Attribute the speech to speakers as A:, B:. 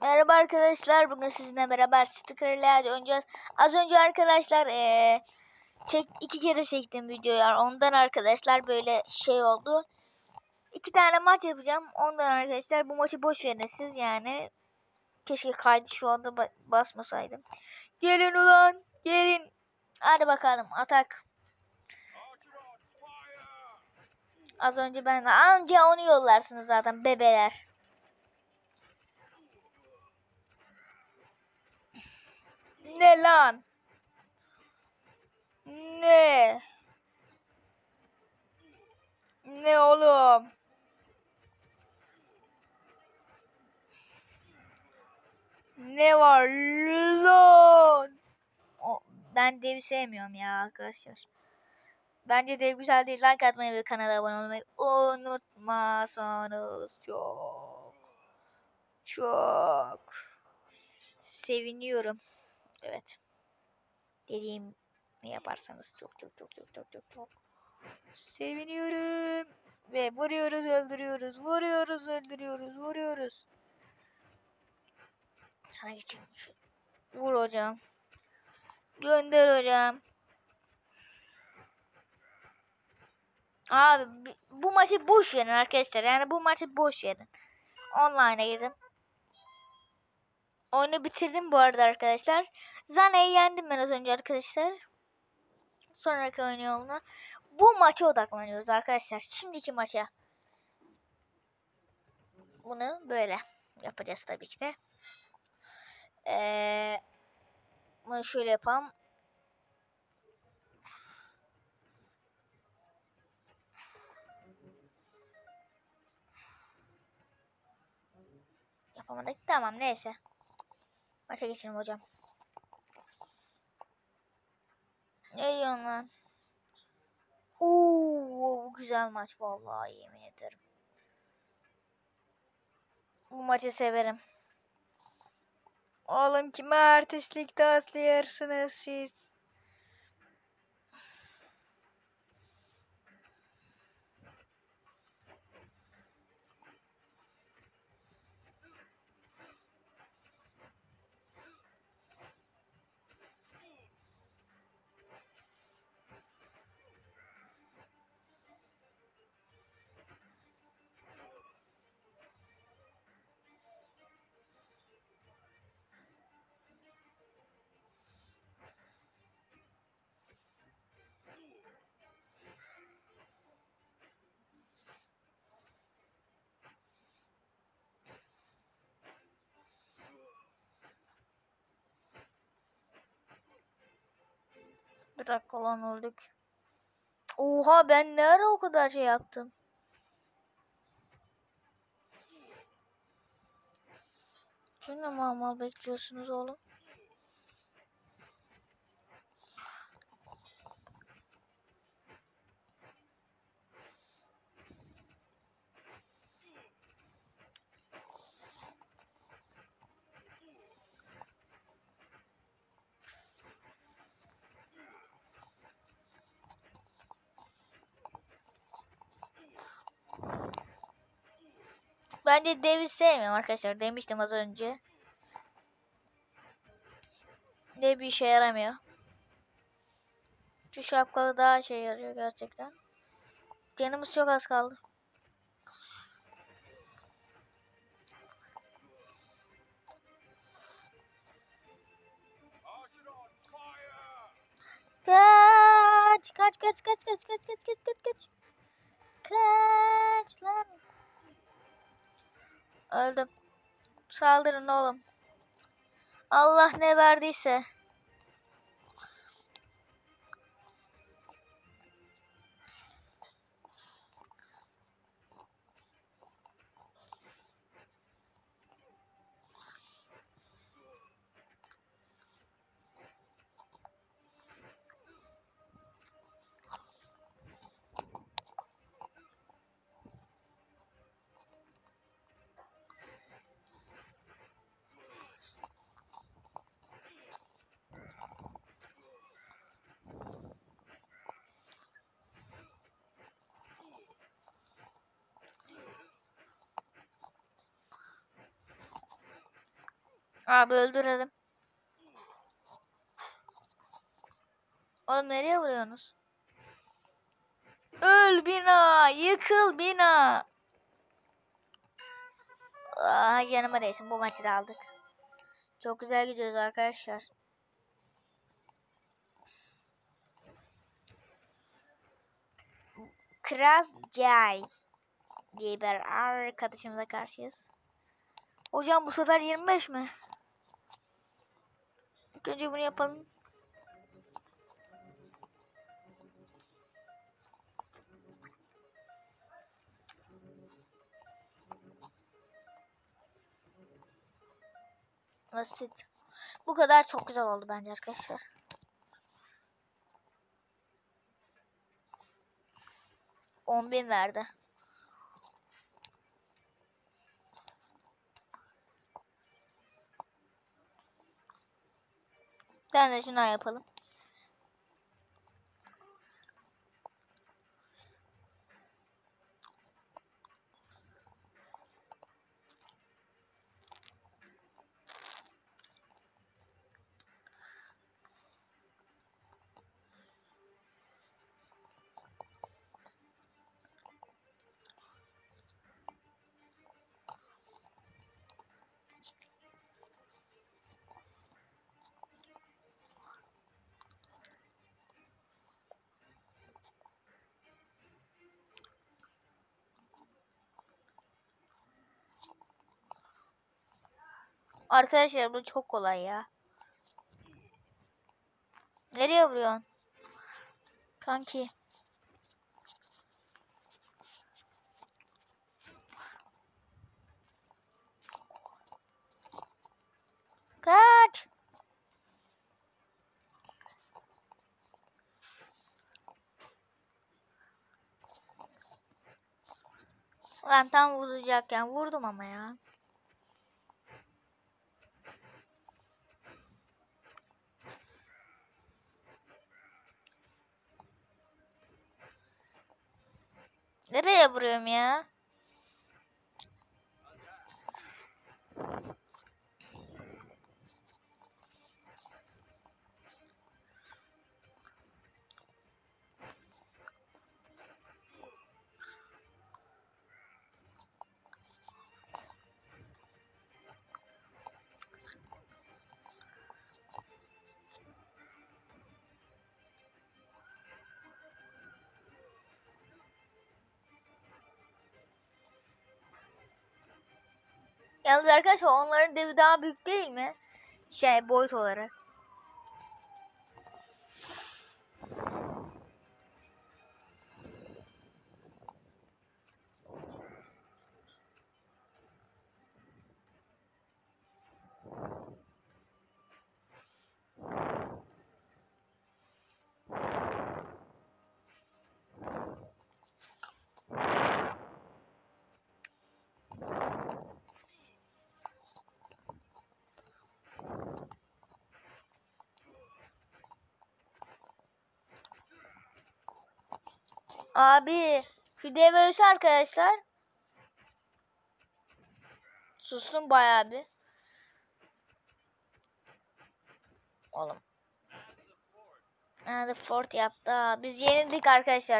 A: Merhaba arkadaşlar. Bugün sizinle beraber stickerler oynayacağız. Az önce arkadaşlar eee çek iki kere çektim videoyu. Ondan arkadaşlar böyle şey oldu. İki tane maç yapacağım. Ondan arkadaşlar bu maçı boş verin siz yani. Keşke kaydı şu anda ba- basmasaydım. Gelin ulan. Gelin. Hadi bakalım atak. Az önce ben anca onu yollarsınız zaten bebeler. Ne lan? Ne? Ne oğlum? Ne var lan? O, ben devi sevmiyorum ya arkadaşlar. Bence dev güzel değil. Like atmayı ve kanala abone olmayı unutmazsanız çok çok seviniyorum. Evet. Dediğim yaparsanız çok çok çok çok çok çok çok seviniyorum. Ve vuruyoruz öldürüyoruz. Vuruyoruz öldürüyoruz. Vuruyoruz. Sana geçeyim. Vur hocam. Gönder hocam. Abi bi- bu maçı boş verin arkadaşlar. Yani bu maçı boş verin. Online'a gidin. Oyunu bitirdim bu arada arkadaşlar. Zane'yi yendim ben az önce arkadaşlar. Sonraki oyun. Bu maça odaklanıyoruz arkadaşlar. Şimdiki maça. Bunu böyle yapacağız tabii ki de. Ee, bunu şöyle yapalım. Yapamadık. Tamam neyse. Maça geçelim hocam. Lan? Oo, bu güzel maç vallahi yemin ederim. Bu maçı severim. Oğlum kime artistlik taslayarsınız siz? Bir dakika lan öldük. Oha ben ne ara o kadar şey yaptım? Şimdi mal bekliyorsunuz oğlum. Ben de devi sevmiyorum arkadaşlar. Demiştim az önce. Ne bir işe yaramıyor. Şu şapkalı daha şey yarıyor gerçekten. Canımız çok az kaldı. Kaç kaç kaç kaç kaç kaç kaç Saldırın oğlum. Allah ne verdiyse. Abi öldürelim. Oğlum nereye vuruyorsunuz? Öl bina, yıkıl bina. Aa, canıma değsin bu maçı da aldık. Çok güzel gidiyoruz arkadaşlar. Kras Jay diye bir arkadaşımıza karşıyız. Hocam bu sefer 25 mi? İlk önce bunu yapalım. Basit. Bu kadar çok güzel oldu bence arkadaşlar. On bin verdi. Tane de şundan yapalım. Arkadaşlar bu çok kolay ya. Nereye vuruyorsun? Kanki. Kaç. Lan tam vuracakken vurdum ama ya. Nereye vuruyorum ya? Yalnız arkadaşlar onların devi daha büyük değil mi? Şey boyut olarak. Abi şu dev ölse arkadaşlar. Sustum bayağı bir. Oğlum. Hadi fort yaptı. Biz yenildik arkadaşlar.